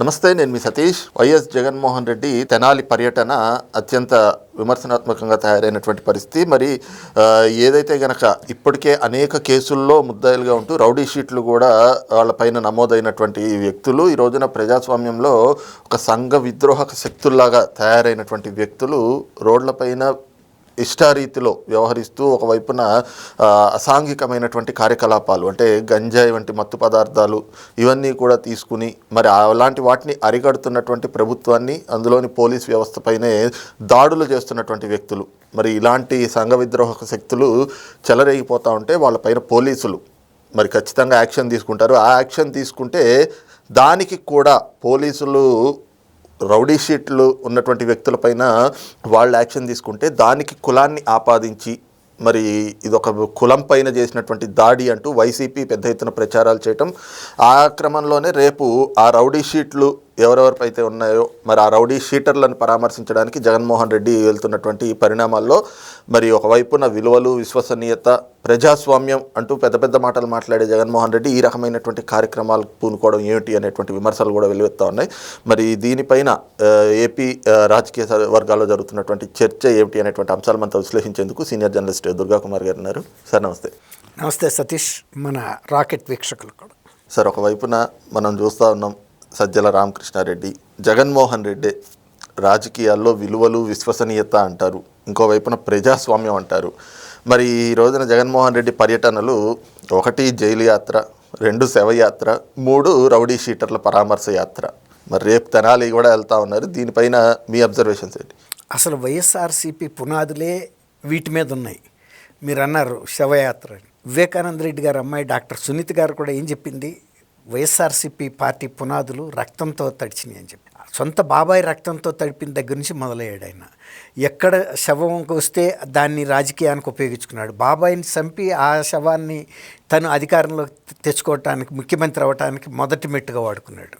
నమస్తే నేను మీ సతీష్. వైఎస్ జగన్మోహన్ రెడ్డి తెనాలి పర్యటన అత్యంత విమర్శనాత్మకంగా తయారైనటువంటి పరిస్థితి. మరి ఏదైతే గనక ఇప్పటికే అనేక కేసుల్లో ముద్దాయిలుగా ఉంటూ రౌడీ షీట్లు కూడా వాళ్ళపైన నమోదైనటువంటి వ్యక్తులు ఈ రోజున ప్రజాస్వామ్యంలో ఒక సంఘ విద్రోహక శక్తుల్లాగా తయారైనటువంటి వ్యక్తులు రోడ్లపైన ఇష్టారీతిలో వ్యవహరిస్తూ ఒకవైపున అసాంఘికమైనటువంటి కార్యకలాపాలు అంటే గంజాయి వంటి మత్తు పదార్థాలు ఇవన్నీ కూడా తీసుకుని మరి అలాంటి వాటిని అరికడుతున్నటువంటి ప్రభుత్వాన్ని అందులోని పోలీస్ వ్యవస్థపైనే దాడులు చేస్తున్నటువంటి వ్యక్తులు మరి ఇలాంటి సంఘ విద్రోహక శక్తులు చెలరేగిపోతూ ఉంటే వాళ్ళపైన పోలీసులు మరి ఖచ్చితంగా యాక్షన్ తీసుకుంటారు. ఆ యాక్షన్ తీసుకుంటే దానికి కూడా పోలీసులు రౌడీ షీట్లు ఉన్నటువంటి వ్యక్తులపైన వాళ్ళు యాక్షన్ తీసుకుంటే దానికి కులాన్ని ఆపాదించి మరి ఇదొక కులం పైన చేసినటువంటి దాడి అంటూ వైసీపీ పెద్ద ఎత్తున ప్రచారాలు చేయటం ఆ క్రమంలోనే రేపు ఆ రౌడీ షీట్లు ఎవరెవరిపైతే ఉన్నాయో మరి ఆ రౌడీ షీటర్లను పరామర్శించడానికి జగన్మోహన్ రెడ్డి వెళ్తున్నటువంటి ఈ పరిణామాల్లో మరి ఒకవైపున విలువలు విశ్వసనీయత ప్రజాస్వామ్యం అంటూ పెద్ద పెద్ద మాటలు మాట్లాడే జగన్మోహన్ రెడ్డి ఈ రకమైనటువంటి కార్యక్రమాలు పూనుకోవడం ఏమిటి అనేటువంటి విమర్శలు కూడా వెలువెత్తా ఉన్నాయి. మరి దీనిపైన ఏపీ రాజకీయ వర్గాల్లో జరుగుతున్నటువంటి చర్చ ఏమిటి అనేటువంటి అంశాలు మనతో విశ్లేషించేందుకు సీనియర్ జర్నలిస్ట్ దుర్గా కుమార్ గారు ఉన్నారు. సార్ నమస్తే. నమస్తే సతీష్ మన రాకెట్ వీక్షకులు కూడా. సార్ ఒకవైపున మనం చూస్తూ ఉన్నాం సజ్జల రామకృష్ణారెడ్డి జగన్మోహన్ రెడ్డి రాజకీయాల్లో విలువలు విశ్వసనీయత అంటారు. ఇంకోవైపున ప్రజాస్వామ్యం అంటారు. మరి ఈ రోజున జగన్మోహన్ రెడ్డి పర్యటనలు ఒకటి జైలు యాత్ర రెండు శవయాత్ర మూడు రౌడీ షీటర్ల పరామర్శ యాత్ర. మరి రేపు తెనాలి కూడా వెళ్తా ఉన్నారు. దీనిపైన మీ అబ్జర్వేషన్స్ ఏంటి? అసలు వైఎస్ఆర్సీపీ పునాదులే వీటి మీద ఉన్నాయి. మీరు అన్నారు శవయాత్ర వివేకానంద రెడ్డి గారు అమ్మాయి డాక్టర్ సునీత్ గారు కూడా ఏం చెప్పింది? వైఎస్ఆర్సీపీ పార్టీ పునాదులు రక్తంతో తడిచినాయి అని చెప్పి. సొంత బాబాయ్ రక్తంతో తడిపిన దగ్గర నుంచి మొదలయ్యాడు ఆయన. ఎక్కడ శవంకి వస్తే దాన్ని రాజకీయానికి ఉపయోగించుకున్నాడు. బాబాయిని చంపి ఆ శవాన్ని తను అధికారంలో తెచ్చుకోవటానికి ముఖ్యమంత్రి అవ్వటానికి మొదటి మెట్టుగా వాడుకున్నాడు.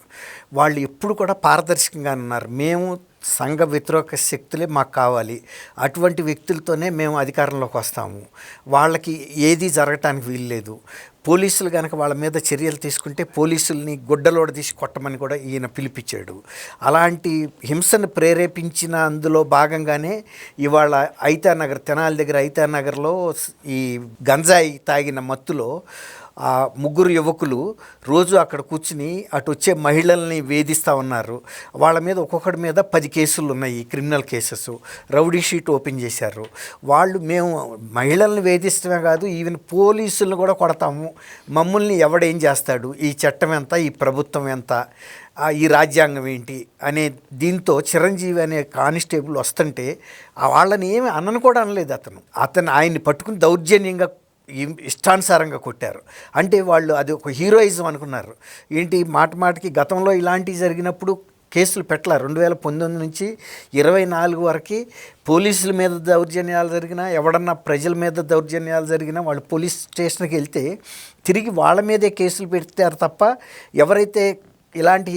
వాళ్ళు ఎప్పుడు కూడా పారదర్శకంగా ఉన్నారు. మేము సంఘ వ్యతిరేక శక్తులే మాకు కావాలి. అటువంటి వ్యక్తులతోనే మేము అధికారంలోకి వస్తాము. వాళ్ళకి ఏది జరగటానికి వీల్లేదు. పోలీసులు కనుక వాళ్ళ మీద చర్యలు తీసుకుంటే పోలీసుల్ని గుడ్డలోడ తీసి కొట్టమని కూడా ఈయన పిలిపించాడు. అలాంటి హింసను ప్రేరేపించిన అందులో భాగంగానే ఇవాళ ఐతా నగర్ తెనాలి దగ్గర ఐతానగర్లో ఈ గంజాయి తాగిన మత్తులో ఆ ముగ్గురు యువకులు రోజు అక్కడ కూర్చుని అటు వచ్చే మహిళల్ని వేధిస్తూ ఉన్నారు. వాళ్ళ మీద ఒక్కొక్కడి మీద పది కేసులు ఉన్నాయి criminal cases. Rowdy sheet open చేశారు. వాళ్ళు మేము మహిళల్ని వేధిస్తమే కాదు ఈవెన్ పోలీసులను కూడా కొడతాము. మమ్మల్ని ఎవడేం చేస్తాడు? ఈ చట్టం ఎంత? ఈ ప్రభుత్వం ఎంత? ఈ రాజ్యాంగం ఏంటి? అనే దీంతో చిరంజీవి అనే కానిస్టేబుల్ వస్తుంటే వాళ్ళని ఏమి అనను కూడా అనలేదు అతను. అతను ఆయన్ని పట్టుకుని దౌర్జన్యంగా ఇష్టానుసారంగా కొట్టారు. అంటే వాళ్ళు అది ఒక హీరోయిజం అనుకున్నారు. ఏంటి మాట మాటకి గతంలో ఇలాంటివి జరిగినప్పుడు కేసులు పెట్టలేరు రెండు వేల పంతొమ్మిది నుంచి ఇరవై నాలుగు వరకు పోలీసుల మీద దౌర్జన్యాలు జరిగినా ఎవడన్నా ప్రజల మీద దౌర్జన్యాలు జరిగినా వాళ్ళు పోలీస్ స్టేషన్కి వెళ్తే తిరిగి వాళ్ళ మీదే కేసులు పెడతారు తప్ప ఎవరైతే ఇలాంటి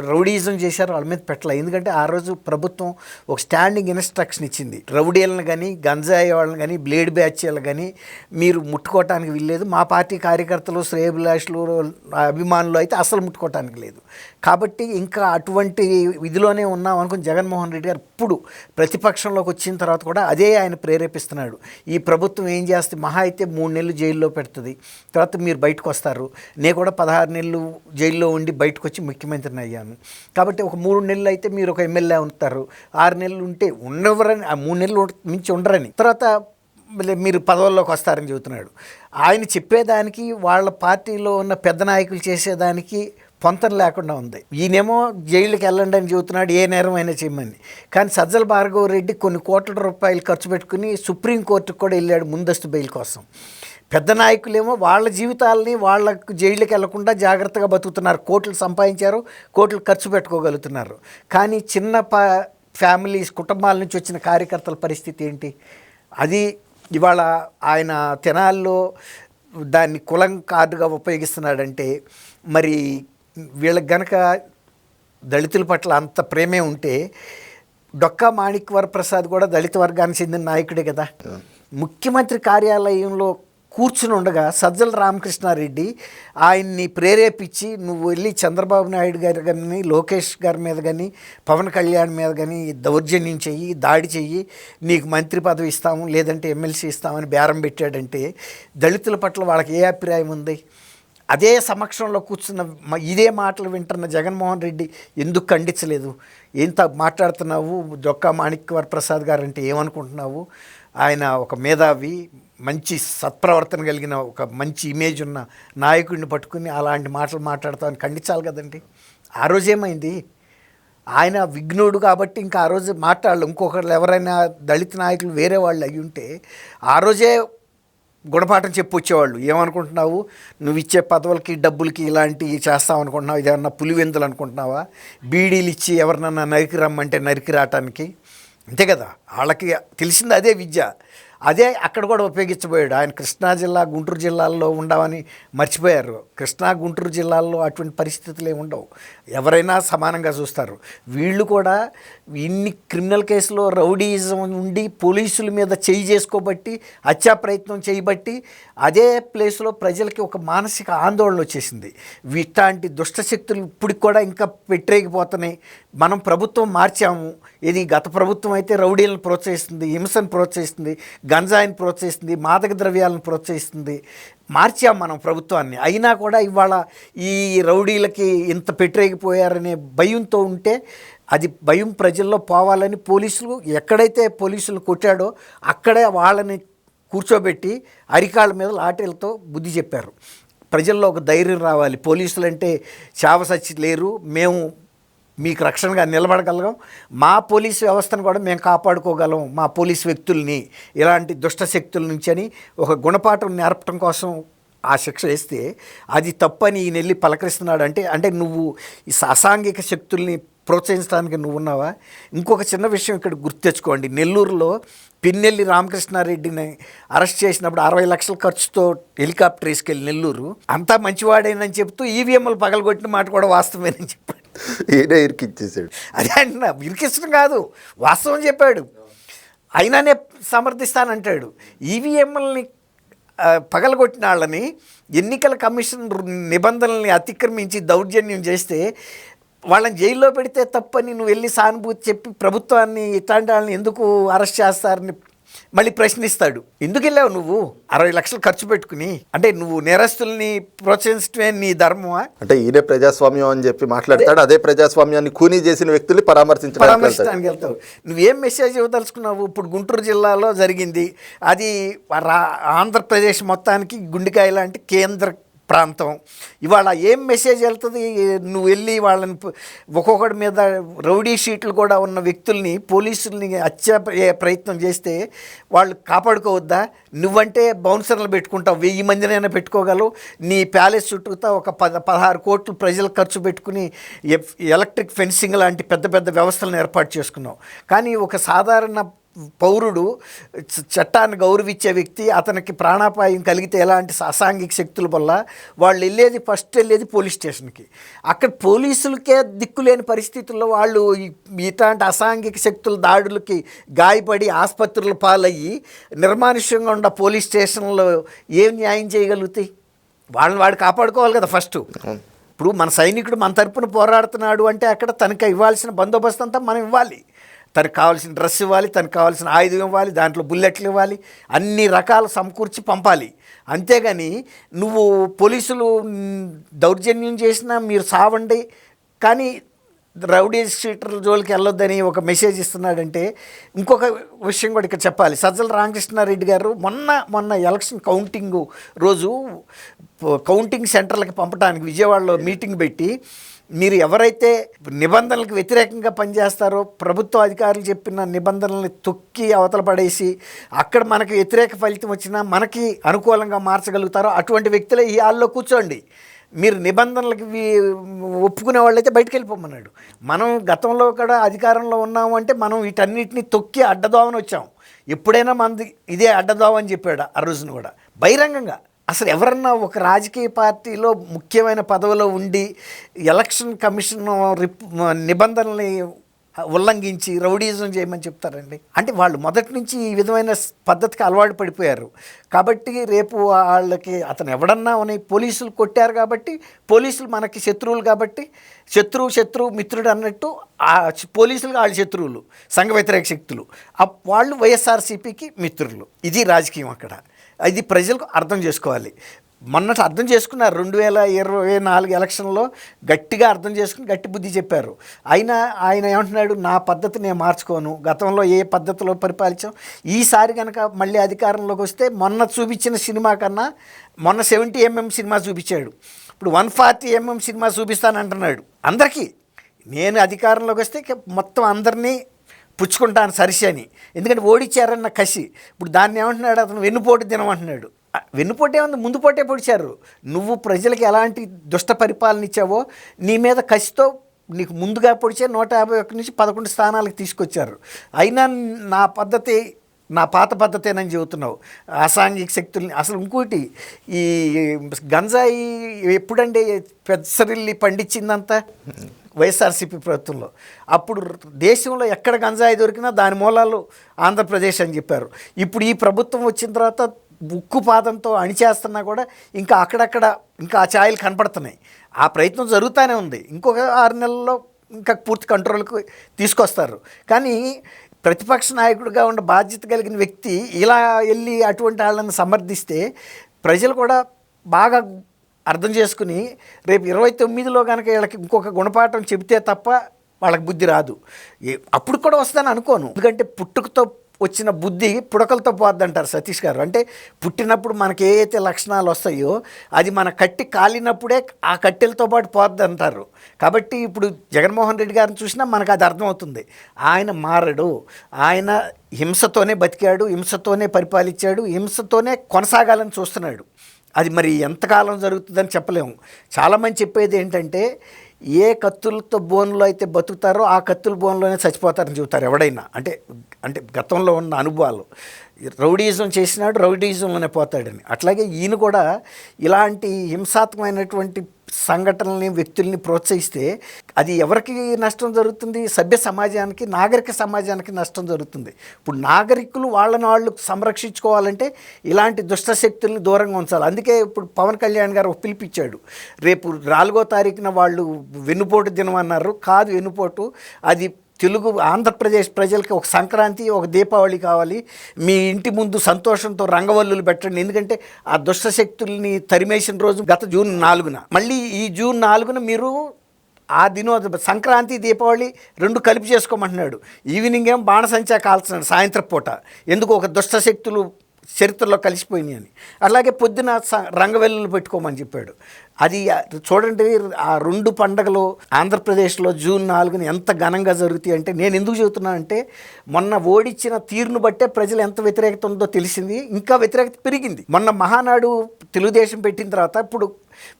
రౌడీజం చేశారు వాళ్ళ మీద పెట్టలే. ఎందుకంటే ఆ రోజు ప్రభుత్వం ఒక స్టాండింగ్ ఇన్స్ట్రక్షన్ ఇచ్చింది. రౌడీలను కానీ గంజాయి వాళ్ళని కానీ బ్లేడ్ బ్యాచ్లు కానీ మీరు ముట్టుకోవటానికి వీల్లేదు. మా పార్టీ కార్యకర్తలు శ్రేయభిలాషులు అభిమానులు అయితే అసలు ముట్టుకోవటానికి లేదు. కాబట్టి ఇంకా అటువంటి విధిలోనే ఉన్నాం అనుకుని జగన్మోహన్ రెడ్డి గారు ఇప్పుడు ప్రతిపక్షంలోకి వచ్చిన తర్వాత కూడా అదే ఆయన ప్రేరేపిస్తున్నాడు. ఈ ప్రభుత్వం ఏం చేస్తే మహా అయితే మూడు నెలలు జైల్లో పెడుతుంది. తర్వాత మీరు బయటకు వస్తారు. నేను కూడా పదహారు నెలలు జైల్లో ఉండి బయటకు వచ్చి ముఖ్యమంత్రిని అయ్యాను. కాబట్టి ఒక మూడు నెలలు అయితే మీరు ఒక ఎమ్మెల్యే ఉంటారు. ఆరు నెలలు ఉంటే ఉండవరని ఆ మూడు నెలలు మించి ఉండరని. తర్వాత మళ్ళీ మీరు పదవుల్లోకి వస్తారని చెబుతున్నాడు. ఆయన చెప్పేదానికి వాళ్ళ పార్టీలో ఉన్న పెద్ద నాయకులు చేసేదానికి పొంతం లేకుండా ఉంది. ఈయనేమో జైలుకి వెళ్ళండి అని చెబుతున్నాడు ఏ నేరం అయినా చేయమని. కానీ సజ్జల భార్గవ రెడ్డి కొన్ని కోట్ల రూపాయలు ఖర్చు పెట్టుకుని సుప్రీంకోర్టుకు కూడా వెళ్ళాడు ముందస్తు బెయిల్ కోసం. పెద్ద నాయకులేమో వాళ్ళ జీవితాలని వాళ్ళకు జైలుకి వెళ్ళకుండా జాగ్రత్తగా బతుకుతున్నారు. కోట్లు సంపాదించారు కోట్లు ఖర్చు పెట్టుకోగలుగుతున్నారు. కానీ చిన్న ప ఫ్యామిలీస్ కుటుంబాల నుంచి వచ్చిన కార్యకర్తల పరిస్థితి ఏంటి? అది ఇవాళ ఆయన తెనాల్లో దాన్ని కులం కార్డుగా ఉపయోగిస్తున్నాడంటే మరి వీళ్ళకి గనక దళితుల పట్ల అంత ప్రేమే ఉంటే డొక్కా మాణిక్ వరప్రసాద్ కూడా దళిత వర్గానికి చెందిన నాయకుడే కదా. ముఖ్యమంత్రి కార్యాలయంలో కూర్చుని ఉండగా సజ్జల రామకృష్ణారెడ్డి ఆయన్ని ప్రేరేపించి నువ్వు వెళ్ళి చంద్రబాబు నాయుడు గారి కానీ లోకేష్ గారి మీద కానీ పవన్ కళ్యాణ్ మీద కానీ దౌర్జన్యం చెయ్యి దాడి చెయ్యి నీకు మంత్రి పదవి ఇస్తాము లేదంటే ఎమ్మెల్సీ ఇస్తామని బేరం పెట్టాడంటే దళితుల పట్ల వాళ్ళకి ఏ అభిప్రాయం ఉంది? అదే సమక్షంలో కూర్చున్న ఇదే మాటలు వింటున్న జగన్మోహన్ రెడ్డి ఎందుకు ఖండించలేదు? ఎంత మాట్లాడుతున్నావు? దొక్క మాణిక్యవర్ ప్రసాద్ గారు అంటే ఏమనుకుంటున్నావు? ఆయన ఒక మేధావి మంచి సత్ప్రవర్తన కలిగిన ఒక మంచి ఇమేజ్ ఉన్న నాయకుడిని పట్టుకుని అలాంటి మాటలు మాట్లాడతామని ఖండించాలి కదండి. ఆ రోజు ఏమైంది? ఆయన విఘ్నుడు కాబట్టి ఇంకా ఆ రోజు మాట్లాడాలి. ఇంకొకరు ఎవరైనా దళిత నాయకులు వేరే వాళ్ళు అయి ఉంటే ఆ రోజే గుణపాఠం చెప్పు వచ్చేవాళ్ళు. ఏమనుకుంటున్నావు? నువ్వు ఇచ్చే పదవులకి డబ్బులకి ఇలాంటివి చేస్తావు అనుకుంటున్నావు? ఇదేమన్నా పులివెందులు అనుకుంటున్నావా? బీడీలు ఇచ్చి ఎవరినన్నా నరికి రమ్మంటే నరికి రావటానికి? అంతే కదా? వాళ్ళకి తెలిసింది అదే విద్య. అదే అక్కడ కూడా ఉపయోగించబోయాడు. ఆయన కృష్ణా జిల్లా గుంటూరు జిల్లాల్లో ఉండవని మర్చిపోయారు. కృష్ణా గుంటూరు జిల్లాల్లో అటువంటి పరిస్థితులు ఏమి ఉండవు. ఎవరైనా సమానంగా చూస్తారు. వీళ్ళు కూడా ఇన్ని క్రిమినల్ కేసులో రౌడీయిజం ఉండి పోలీసుల మీద చేయి చేసుకోబట్టి హత్యా ప్రయత్నం చేయబట్టి అదే ప్లేస్లో ప్రజలకి ఒక మానసిక ఆందోళన వచ్చేసింది. ఇట్లాంటి దుష్టశక్తులు ఇప్పటికి కూడా ఇంకా పెట్టేగిపోతున్నాయి మనం ప్రభుత్వం మార్చాము. ఇది గత ప్రభుత్వం అయితే రౌడీలను ప్రోత్సహిస్తుంది హింసను ప్రోత్సహిస్తుంది. గంజాయిని ప్రోత్సహిస్తుంది మాదక ద్రవ్యాలను ప్రోత్సహిస్తుంది. మార్చాం మనం ప్రభుత్వాన్ని. అయినా కూడా ఇవాళ ఈ రౌడీలకి ఇంత పెట్టరేగిపోయారనే భయంతో ఉంటే అది భయం ప్రజల్లో పోవాలని పోలీసులు ఎక్కడైతే పోలీసులు కొట్టాడో అక్కడే వాళ్ళని కూర్చోబెట్టి అరికాళ్ళ మీద లాఠీలతో బుద్ధి చెప్పారు. ప్రజల్లో ఒక ధైర్యం రావాలి. పోలీసులు అంటే చావసచ్చి లేరు. మేము మీకు రక్షణగా నిలబడగలం మా పోలీస్ వ్యవస్థను కూడా మేము కాపాడుకోగలం మా పోలీస్ వ్యక్తుల్ని. ఇలాంటి దుష్ట శక్తుల నుంచి అని ఒక గుణపాఠం నేర్పడం కోసం ఆ శిక్ష వేస్తే అది తప్పని ఈయన వెళ్ళి పలకరిస్తున్నాడు. అంటే అంటే నువ్వు ఈ అసాంఘిక శక్తుల్ని ప్రోత్సహించడానికి నువ్వు ఉన్నావా? ఇంకొక చిన్న విషయం ఇక్కడ గుర్తు తెచ్చుకోండి. నెల్లూరులో పిన్నెల్లి రామకృష్ణారెడ్డిని అరెస్ట్ చేసినప్పుడు అరవై లక్షల ఖర్చుతో హెలికాప్టర్ వేసుకెళ్ళి నెల్లూరు. అంతా మంచివాడేనని చెప్తూ ఈవీఎంలు పగలగొట్టిన మాట కూడా వాస్తవమేనని చెప్పాడు. ఈయనే ఇరికిచ్చేసాడు. అదే అంటున్నా ఇరికించడం కాదు వాస్తవం చెప్పాడు. అయినానే సమర్థిస్తానంటాడు. ఈవీఎంలని పగలగొట్టిన వాళ్ళని ఎన్నికల కమిషన్ నిబంధనల్ని అతిక్రమించి దౌర్జన్యం చేస్తే వాళ్ళని జైల్లో పెడితే తప్పని నువ్వు వెళ్ళి సానుభూతి చెప్పి ప్రభుత్వాన్ని ఇట్లాంటి వాళ్ళని ఎందుకు అరెస్ట్ చేస్తారని మళ్ళీ ప్రశ్నిస్తాడు ఎందుకు వెళ్ళావు నువ్వు? అరవై లక్షలు ఖర్చు పెట్టుకుని అంటే నువ్వు నేరస్తుల్ని ప్రోత్సహించడమే నీ ధర్మమా? అంటే ఈయనే ప్రజాస్వామ్యం అని చెప్పి మాట్లాడతాడు అదే ప్రజాస్వామ్యాన్ని కూనీ చేసిన వ్యక్తుల్ని పరామర్శించడానికి వెళ్తావు నువ్వేం మెసేజ్ ఇవ్వదలుచుకున్నావు? ఇప్పుడు గుంటూరు జిల్లాలో జరిగింది. అది ఆంధ్రప్రదేశ్ మొత్తానికి గుండెకాయ లాంటి కేంద్ర ప్రాంతం. ఇవాళ ఏం మెసేజ్ వెళ్తుంది? నువ్వు వెళ్ళి వాళ్ళని ఒక్కొక్కడి మీద రౌడీ షీట్లు కూడా ఉన్న వ్యక్తుల్ని పోలీసుల్ని హత్య ప్రయత్నం చేస్తే వాళ్ళు కాపాడుకోవద్దా? నువ్వంటే బౌన్సర్లు పెట్టుకుంటావు. వెయ్యి మందినైనా పెట్టుకోగలవు. నీ ప్యాలెస్ చుట్టూతా ఒక పద పదహారు కోట్లు ప్రజలు ఖర్చు పెట్టుకుని ఎలక్ట్రిక్ ఫెన్సింగ్ లాంటి పెద్ద పెద్ద వ్యవస్థలను ఏర్పాటు చేసుకున్నావు. కానీ ఒక సాధారణ పౌరుడు చట్టాన్ని గౌరవించే వ్యక్తి అతనికి ప్రాణాపాయం కలిగితే ఎలాంటి అసాంఘిక శక్తుల వల్ల వాళ్ళు వెళ్ళేది ఫస్ట్ వెళ్ళేది పోలీస్ స్టేషన్కి. అక్కడ పోలీసులకే దిక్కులేని పరిస్థితుల్లో వాళ్ళు ఇట్లాంటి అసాంఘిక శక్తుల దాడులకి గాయపడి ఆసుపత్రుల పాలయ్యి నిర్మానుష్యంగా ఉన్న పోలీస్ స్టేషన్లో ఏం న్యాయం చేయగలుగుతాయి వాళ్ళని వాడు కాపాడుకోవాలి కదా ఫస్ట్ ఇప్పుడు మన సైనికుడు మన తరపున పోరాడుతున్నాడు అంటే అక్కడ తనకి ఇవ్వాల్సిన బందోబస్తు అంతా మనం ఇవ్వాలి. తనకు కావాల్సిన డ్రెస్ ఇవ్వాలి తనకు కావాల్సిన ఆయుధం ఇవ్వాలి దాంట్లో బుల్లెట్లు ఇవ్వాలి అన్ని రకాల సమకూర్చి పంపాలి. అంతేగాని నువ్వు పోలీసులు దౌర్జన్యం చేసినా మీరు సావండి. కానీ రౌడీ షీటర్ల జోలికి వెళ్ళొద్దని ఒక మెసేజ్ ఇస్తున్నాడంటే ఇంకొక విషయం కూడా ఇక్కడ చెప్పాలి. సజ్జల రామకృష్ణారెడ్డి గారు మొన్న మొన్న ఎలక్షన్ కౌంటింగ్ రోజు కౌంటింగ్ సెంటర్లకి పంపడానికి విజయవాడలో మీటింగ్ పెట్టి మీరు ఎవరైతే నిబంధనలకు వ్యతిరేకంగా పనిచేస్తారో ప్రభుత్వ అధికారులు చెప్పిన నిబంధనల్ని తొక్కి అవతల పడేసి అక్కడ మనకి వ్యతిరేక ఫలితం వచ్చినా మనకి అనుకూలంగా మార్చగలుగుతారో అటువంటి వ్యక్తులే ఈ హాల్లో కూర్చోండి. మీరు నిబంధనలకు ఒప్పుకునే వాళ్ళైతే బయటకు వెళ్ళిపోమన్నాడు. మనం గతంలో కూడా అధికారంలో ఉన్నాము అంటే మనం వీటన్నిటిని తొక్కి అడ్డదోవని వచ్చాం ఎప్పుడైనా మనది ఇదే అడ్డదోవని చెప్పాడు ఆ రోజున కూడా. బహిరంగంగా. అసలు ఎవరన్నా ఒక రాజకీయ పార్టీలో ముఖ్యమైన పదవిలో ఉండి ఎలక్షన్ కమిషన్ రిప్ నిబంధనల్ని ఉల్లంఘించి రౌడీజం చేయమని చెప్తారండి. అంటే వాళ్ళు మొదటి నుంచి ఈ విధమైన పద్ధతికి అలవాటు పడిపోయారు. కాబట్టి రేపు వాళ్ళకి అతను ఎవడన్నా అని పోలీసులు కొట్టారు కాబట్టి పోలీసులు మనకి శత్రువులు కాబట్టి శత్రువు శత్రువు మిత్రుడు అన్నట్టు ఆ పోలీసులు వాళ్ళ శత్రువులు సంఘ వ్యతిరేక శక్తులు. అప్- వాళ్ళు వైఎస్ఆర్సీపీకి మిత్రులు. ఇది రాజకీయం అక్కడ. అది ప్రజలకు అర్థం చేసుకోవాలి. మొన్నటి అర్థం చేసుకున్నారు రెండు వేల ఇరవై నాలుగు ఎలక్షన్లో గట్టిగా అర్థం చేసుకుని గట్టి బుద్ధి చెప్పారు. అయినా ఆయన ఏమంటున్నాడు నా పద్ధతి నేను మార్చుకోను. గతంలో ఏ పద్ధతిలో పరిపాలించాం? ఈసారి కనుక మళ్ళీ అధికారంలోకి వస్తే మొన్న చూపించిన సినిమా కన్నా మొన్న సెవెంటీ ఎంఎం సినిమా చూపించాడు. ఇప్పుడు వన్ ఫార్టీ ఎంఎం సినిమా చూపిస్తానంటున్నాడు. అందరికీ. నేను అధికారంలోకి వస్తే మొత్తం అందరినీ పుచ్చుకుంటాను సరిసి అని. ఎందుకంటే ఓడిచ్చారన్న కసి. ఇప్పుడు దాన్ని ఏమంటున్నాడు? అతను వెన్నుపోటు దినం అంటున్నాడు. వెన్నుపోటే ఉంది ముందు పోటే పొడిచారు. నువ్వు ప్రజలకు ఎలాంటి దుష్ట పరిపాలన ఇచ్చావో నీ మీద కసితో నీకు ముందుగా పొడిచే నూట యాభై ఒకటి నుంచి పదకొండు స్థానాలకు తీసుకొచ్చారు. అయినా నా పద్ధతి నా పాత పద్ధతేనని చెబుతున్నావు. అసాంఘిక శక్తుల్ని అసలు ఇంకోటి ఈ గంజాయి ఎప్పుడంటే పెద్దసరిల్లి పండించిందంతా? వైఎస్ఆర్సీపీ ప్రభుత్వంలో. అప్పుడు దేశంలో ఎక్కడ గంజాయి దొరికినా దాని మూలాలు ఆంధ్రప్రదేశ్ అని చెప్పారు. ఇప్పుడు ఈ ప్రభుత్వం వచ్చిన తర్వాత ఉక్కు పాదంతో అణిచేస్తున్నా కూడా ఇంకా అక్కడక్కడ ఇంకా ఆ ఛాయలు కనపడుతున్నాయి. ఆ ప్రయత్నం జరుగుతూనే ఉంది. ఇంకొక ఆరు నెలల్లో ఇంకా పూర్తి కంట్రోల్కి తీసుకొస్తారు. కానీ ప్రతిపక్ష నాయకుడిగా ఉన్న బాధ్యత కలిగిన వ్యక్తి ఇలా వెళ్ళి అటువంటి వాళ్ళని సమర్థిస్తే ప్రజలు కూడా బాగా అర్థం చేసుకుని రేపు ఇరవై తొమ్మిదిలో కనుక వీళ్ళకి ఇంకొక గుణపాఠం చెబితే తప్ప వాళ్ళకి బుద్ధి రాదు. అప్పుడు కూడా వస్తుందని అనుకోను. ఎందుకంటే పుట్టుకతో వచ్చిన బుద్ధి పుడకలతో పోద్దంటారు సతీష్ గారు. అంటే పుట్టినప్పుడు మనకి ఏ అయితే లక్షణాలు వస్తాయో అది మన కట్టి కాలినప్పుడే ఆ కట్టెలతో పాటు పోద్ది అంటారు కాబట్టి ఇప్పుడు జగన్మోహన్ రెడ్డి గారిని చూసినా మనకు అది అర్థమవుతుంది. ఆయన మారడు. ఆయన హింసతోనే బతికాడు హింసతోనే పరిపాలించాడు హింసతోనే కొనసాగాలని చూస్తున్నాడు. అది మరి ఎంతకాలం జరుగుతుందని చెప్పలేము. చాలామంది చెప్పేది ఏంటంటే ఏ కత్తులతో బోన్లో అయితే బతుకుతారో ఆ కత్తుల బోన్లోనే చచ్చిపోతారని చెబుతారు ఎవడైనా. అంటే అంటే గతంలో ఉన్న అనుభవాలు. రౌడీజం చేసినాడు రౌడీజంలోనే పోతాడని. అట్లాగే ఈయన కూడా ఇలాంటి హింసాత్మకమైనటువంటి సంఘటనల్ని వ్యక్తుల్ని ప్రోత్సహిస్తే అది ఎవరికి నష్టం జరుగుతుంది? సభ్య సమాజానికి నాగరిక సమాజానికి నష్టం జరుగుతుంది. ఇప్పుడు నాగరికులు వాళ్ళని వాళ్ళు సంరక్షించుకోవాలంటే ఇలాంటి దుష్ట శక్తుల్ని దూరంగా ఉంచాలి. అందుకే ఇప్పుడు పవన్ కళ్యాణ్ గారు ఒక పిలిపించాడు రేపు నాలుగో తారీఖున వాళ్ళు వెన్నుపోటు దినం అన్నారు. కాదు వెన్నుపోటు. అది తెలుగు ఆంధ్రప్రదేశ్ ప్రజలకి ఒక సంక్రాంతి ఒక దీపావళి కావాలి. మీ ఇంటి ముందు సంతోషంతో రంగవల్లులు పెట్టండి. ఎందుకంటే ఆ దుష్ట శక్తుల్ని తరిమేసిన రోజు గత జూన్ నాలుగున. మళ్ళీ ఈ జూన్ నాలుగున మీరు ఆ దినోద సంక్రాంతి దీపావళి రెండు కలిపి చేసుకోమంటున్నాడు. ఈవినింగ్ ఏం బాణసంచా కాల్చున్నాడు సాయంత్రం పూట. ఎందుకు ఒక దుష్ట శక్తులు చరిత్రలో కలిసిపోయినాయి అని అలాగే పొద్దున స- రంగవెల్లులు పెట్టుకోమని చెప్పాడు. అది చూడండి ఆ రెండు పండగలు ఆంధ్రప్రదేశ్లో జూన్ నాలుగున ఎంత ఘనంగా జరుగుతాయి అంటే నేను ఎందుకు చెబుతున్నానంటే మొన్న ఓడిచ్చిన తీరును బట్టే ప్రజలు ఎంత వ్యతిరేకత ఉందో తెలిసింది ఇంకా వ్యతిరేకత పెరిగింది. మొన్న మహానాడు తెలుగుదేశం పెట్టిన తర్వాత ఇప్పుడు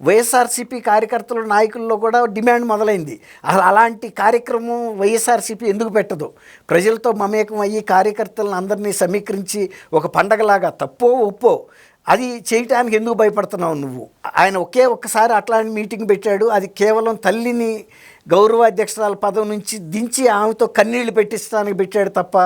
వైఎస్ఆర్సీపీ కార్యకర్తలు నాయకుల్లో కూడా డిమాండ్ మొదలైంది. అసలు అలాంటి కార్యక్రమం వైఎస్ఆర్సీపీ ఎందుకు పెట్టదు? ప్రజలతో మమేకం అయ్యి కార్యకర్తలను అందరినీ సమీకరించి ఒక పండగలాగా తప్పో ఒప్పో అది చేయటానికి ఎందుకు భయపడుతున్నావు నువ్వు? ఆయన ఒకే ఒక్కసారి అట్లాంటి మీటింగ్ పెట్టాడు. అది కేవలం తల్లిని గౌరవాధ్యక్షురాల పదవి నుంచి దించి ఆమెతో కన్నీళ్ళు పెట్టించడానికి పెట్టాడు తప్ప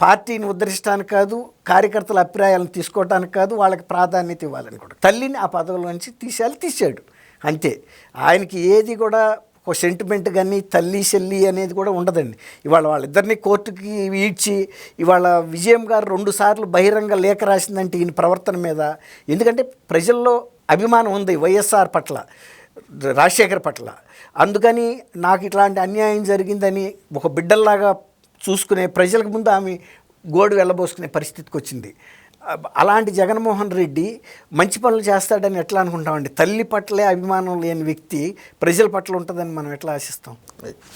పార్టీని ఉద్ధరించడానికి కాదు కార్యకర్తల అభిప్రాయాలను తీసుకోవడానికి కాదు వాళ్ళకి ప్రాధాన్యత ఇవ్వాలని కూడా. తల్లిని ఆ పదవుల నుంచి తీసేయాలి తీసాడు. అంతే. ఆయనకి ఏది కూడా ఒక సెంటిమెంట్ కానీ తల్లి చెల్లి అనేది కూడా ఉండదండి. ఇవాళ వాళ్ళిద్దరిని కోర్టుకి ఈడ్చి ఇవాళ విజయం గారు రెండు సార్లు బహిరంగ లేఖ రాసిందంటే ఈయన ప్రవర్తన మీద. ఎందుకంటే ప్రజల్లో అభిమానం ఉంది వైఎస్ఆర్ పట్ల రాజశేఖర్ పట్ల. అందుకని నాకు ఇట్లాంటి అన్యాయం జరిగిందని ఒక బిడ్డల్లాగా చూసుకునే ప్రజలకు ముందు ఆమె గోడు వెళ్ళబోసుకునే పరిస్థితికి వచ్చింది. అలాంటి జగన్మోహన్ రెడ్డి మంచి పనులు చేస్తాడని ఎట్లా అనుకుంటామండి? తల్లి పట్లే అభిమానం లేని వ్యక్తి ప్రజల పట్ల ఉంటుందని మనం ఎట్లా ఆశిస్తాం?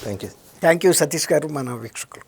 Thank you thank you Satish గారు మన వీక్షకులు.